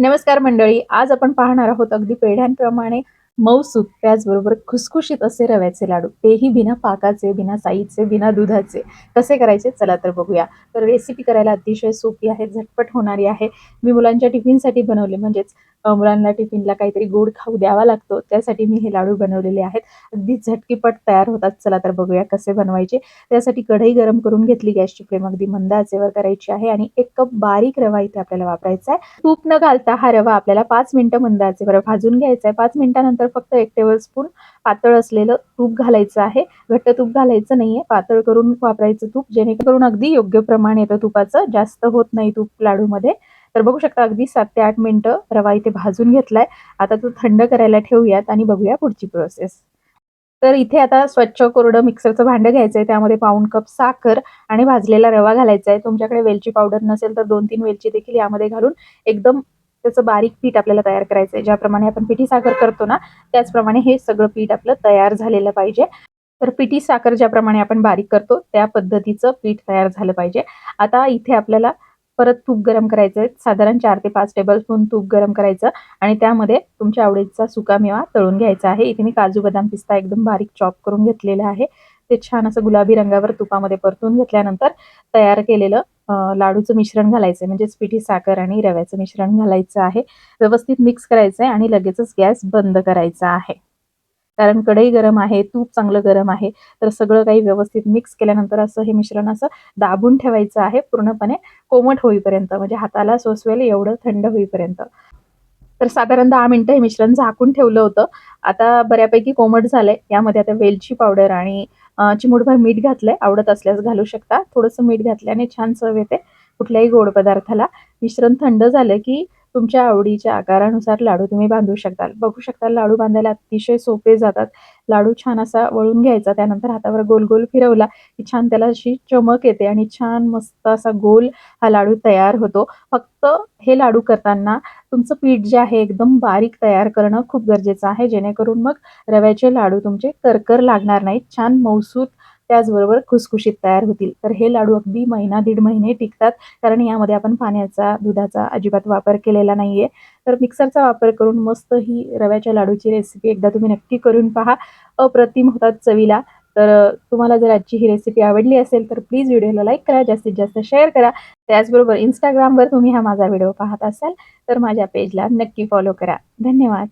नमस्कार मंडळी आज आपण पाहणार आहोत अगदी पेढ्यांप्रमाणे मऊसूत त्याचबरोबर खुसखुशीत असे रव्याचे लाडू. तेही बिना पाकाचे बिना साईचे बिना दुधाचे. कसे करायचे? चला तर बघूया. तर रेसिपी करायला अतिशय सोपी आहे झटपट होणारी आहे. मी मुलांच्या टिफिनसाठी बनवले म्हणजेच मुलांना टिफिनला काहीतरी गोड खाऊ द्यावा लागतो. त्यासाठी मी हे लाडू बनवलेले आहेत. अगदी झटकीपट तयार होतात. चला तर बघूया कसे बनवायचे. त्यासाठी कढई गरम करून घेतली गॅसची फ्लेम अगदी मंद आचेवर करायची आहे आणि एक कप बारीक रवा इथे आपल्याला वापरायचा आहे. तूप न घालता हा रवा आपल्याला पाच मिनिटं मंद आचेवर भाजून घ्यायचा आहे. पाच मिनिटानंतर फक्त एक टेबल स्पून पातळ असलेलं तूप घालायचं आहे. घट्ट तूप घालायचं नाहीये. पातळ करून वापरायचं तूप. जेणेकरून अगदी योग्य प्रमाण येतं तुपाचं. जास्त होत नाही तूप लाडूमध्ये. तर बघू शकता अगदी सात ते आठ मिनटं रवा इथे भाजून घेतलाय. आता तो थंड करायला ठेवूयात आणि बघूया पुढची प्रोसेस तर इथे आता स्वच्छ कोरडं मिक्सरचं भांडं घ्यायचं आहे त्यामध्ये पाऊण कप साखर आणि भाजलेला रवा घालायचा आहे तुमच्याकडे वेलची पावडर नसेल तर दोन तीन वेलची देखील यामध्ये घालून एकदम त्याचं बारीक पीठ आपल्याला तयार करायचं आहे ज्याप्रमाणे आपण पिठी साखर करतो ना त्याचप्रमाणे हे सगळं पीठ आपलं तयार झालेलं पाहिजे. तर पिठी साखर ज्याप्रमाणे आपण बारीक करतो त्या पद्धतीचं पीठ तयार झालं पाहिजे. आता इथे आपल्याला परत तूप गरम करायचं आहे साधारण चार ते पाच टेबल स्पून तूप गरम करायचं आणि त्यामध्ये तुमच्या आवडीचा सुका मेवा तळून घ्यायचा आहे. इथे मी काजू बदाम पिस्ता एकदम बारीक चॉप करून घेतलेला आहे. ते छान असं गुलाबी रंगावर तुपामध्ये परतून घेतल्यानंतर तयार केलेलं लाडूचं मिश्रण घालायचं आहे म्हणजेच पिठी साखर आणि रव्याचं मिश्रण घालायचं आहे. व्यवस्थित मिक्स करायचं आहे आणि लगेचच गॅस बंद करायचा आहे. कारण कढई गरम आहे तूप चांगलं गरम आहे. तर सगळं काही व्यवस्थित मिक्स केल्यानंतर असं हे मिश्रण असं दाबून ठेवायचं आहे पूर्णपणे कोमट होईपर्यंत. म्हणजे हाताला सोसवेल एवढं थंड होईपर्यंत. तर साधारण दहा मिनिटं हे मिश्रण झाकून ठेवलं होतं. आता बऱ्यापैकी कोमट झालंय. यामध्ये आता वेलची पावडर आणि अ, चिमूटभर मीठ घातलंय. आवडत असल्यास घालू शकता. थोडंसं मीठ घातल्याने छान चव येते. कुठल्याही गोड पदार्थाला. मिश्रण थंड झालं की तुमच्या आवडीच्या आकारानुसार लाडू तुम्ही बांधू शकताल. बघू शकता लाडू बांधायला अतिशय सोपे जातात. लाडू छान असा वळून घ्यायचा त्यानंतर हातावर गोल गोल फिरवला की छान त्याला अशी चमक येते आणि छान मस्त असा गोल हा लाडू तयार होतो. फक्त हे लाडू करताना तुमचं पीठ जे आहे एकदम बारीक तयार करणं खूप गरजेचं आहे जेणेकरून मग रव्याचे लाडू तुमचे करकर लागणार नाहीत. छान मौसूत त्याचबरोबर खुसखुशीत तयार होतील. तर हे लाडू अगदी महिना दीड महिने टिकतात. कारण यामध्ये आपण पाण्याचा दुधाचा अजिबात वापर केलेला नाहीये. तर मिक्सरचा वापर करून मस्त ही रव्याच्या लाडूची रेसिपी एकदा तुम्ही नक्की करून पहा. अप्रतिम होतात चवीला. तर तुम्हाला जर आजची ही रेसिपी आवडली असेल तर प्लीज व्हिडिओला लाईक करा. जास्तीत जास्त शेअर करा. त्याचबरोबर इंस्टाग्रामवर तुम्ही हा माझा व्हिडिओ पाहत असाल तर माझ्या पेजला नक्की फॉलो करा. धन्यवाद.